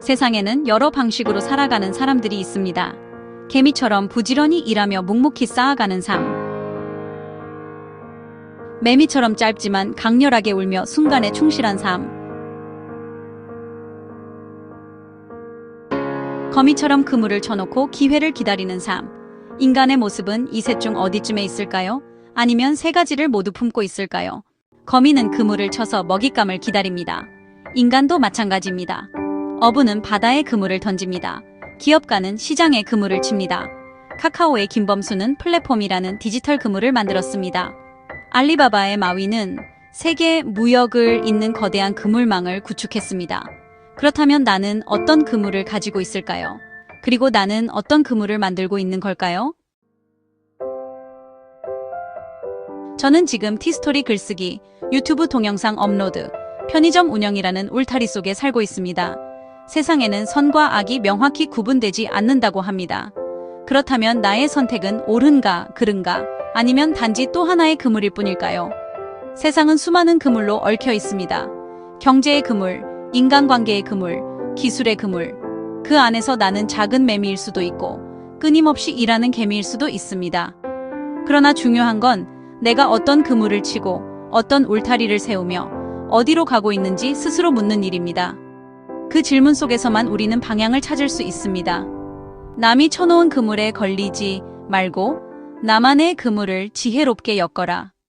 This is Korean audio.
세상에는 여러 방식으로 살아가는 사람들이 있습니다. 개미처럼 부지런히 일하며 묵묵히 쌓아가는 삶. 매미처럼 짧지만 강렬하게 울며 순간에 충실한 삶. 거미처럼 그물을 쳐놓고 기회를 기다리는 삶. 인간의 모습은 이 셋 중 어디쯤에 있을까요? 아니면 세 가지를 모두 품고 있을까요? 거미는 그물을 쳐서 먹잇감을 기다립니다. 인간도 마찬가지입니다. 어부는 바다에 그물을 던집니다. 기업가는 시장에 그물을 칩니다. 카카오의 김범수는 플랫폼이라는 디지털 그물을 만들었습니다. 알리바바의 마위는 세계 무역을 잇는 거대한 그물망을 구축했습니다. 그렇다면 나는 어떤 그물을 가지고 있을까요? 그리고 나는 어떤 그물을 만들고 있는 걸까요? 저는 지금 티스토리 글쓰기, 유튜브 동영상 업로드, 편의점 운영이라는 울타리 속에 살고 있습니다. 세상에는 선과 악이 명확히 구분되지 않는다고 합니다. 그렇다면 나의 선택은 옳은가, 그른가, 아니면 단지 또 하나의 그물일 뿐일까요? 세상은 수많은 그물로 얽혀 있습니다. 경제의 그물, 인간관계의 그물, 기술의 그물. 그 안에서 나는 작은 매미일 수도 있고, 끊임없이 일하는 개미일 수도 있습니다. 그러나 중요한 건 내가 어떤 그물을 치고, 어떤 울타리를 세우며, 어디로 가고 있는지 스스로 묻는 일입니다. 그 질문 속에서만 우리는 방향을 찾을 수 있습니다. 남이 쳐놓은 그물에 걸리지 말고 나만의 그물을 지혜롭게 엮어라.